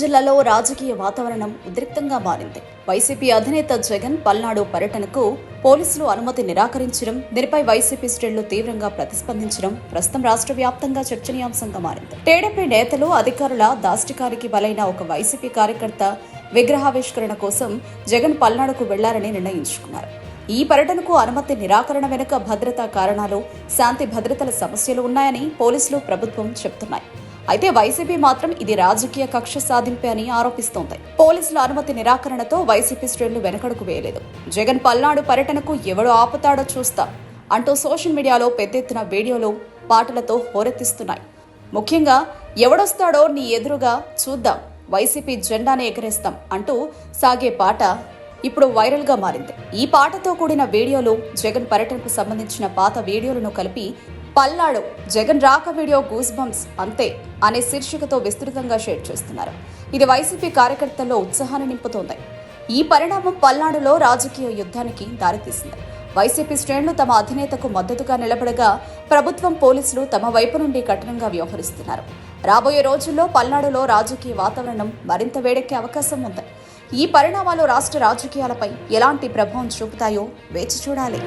జిల్లాలో రాజకీయ వాతావరణం ఉద్రిక్తంగా మారింది. వైసీపీ అధినేత జగన్ పల్నాడు పర్యటనకు పోలీసులు అనుమతి నిరాకరించడం దీనిపై వైసీపీ శ్రేణులు తీవ్రంగా ప్రతిస్పందించడం ప్రస్తుతం రాష్ట్ర వ్యాప్తంగా చర్చనీయాంశంగా మారింది. టీడీపీ నేతలు అధికారుల దాష్టికారికి బలైన ఒక వైసీపీ కార్యకర్త విగ్రహావిష్కరణ కోసం జగన్ పల్నాడుకు వెళ్ళారని నిర్ణయించుకున్నారు. ఈ పర్యటనకు అనుమతి నిరాకరణ వెనుక భద్రతా కారణాలు శాంతి భద్రతల సమస్యలు ఉన్నాయని పోలీసులు ప్రభుత్వం చెబుతున్నాయి. అయితే వైసీపీ మాత్రం ఇది రాజకీయ కక్ష సాధింపే అని ఆరోపిస్తోంది. పోలీసుల అనుమతి నిరాకరణతో వైసీపీ శ్రేణులు వెనకడుకు వేయలేదు. జగన్ పల్నాడు పర్యటనకు ఎవడు ఆపుతాడో చూస్తా అంటూ సోషల్ మీడియాలో పెద్ద ఎత్తున వీడియోలు పాటలతో హోరెత్తిస్తున్నాయి. ముఖ్యంగా ఎవడొస్తాడో నీ ఎదురుగా చూద్దాం వైసీపీ జెండానే ఎగరేస్తాం అంటూ సాగే పాట ఇప్పుడు వైరల్గా మారింది. ఈ పాటతో కూడిన వీడియోలు జగన్ పర్యటనకు సంబంధించిన పాత వీడియోలను కలిపి పల్నాడు జగన్ రాక వీడియో గూస్ బంప్స్ అంతే అనే శీర్షికతో విస్తృతంగా షేర్ చేస్తున్నారు. ఇది వైసీపీ కార్యకర్తల్లో ఉత్సాహాన్ని నింపుతోంది. ఈ పరిణామం పల్నాడులో రాజకీయ యుద్ధానికి దారితీసింది. వైసీపీ శ్రేణులు తమ అధినేతకు మద్దతుగా నిలబడగా ప్రభుత్వం పోలీసులు తమ వైపు నుండి కఠినంగా వ్యవహరిస్తున్నారు. రాబోయే రోజుల్లో పల్నాడులో రాజకీయ వాతావరణం మరింత వేడెక్కే అవకాశం ఉంది. ఈ పరిణామాలు రాష్ట్ర రాజకీయాలపై ఎలాంటి ప్రభావం చూపుతాయో వేచి చూడాలి.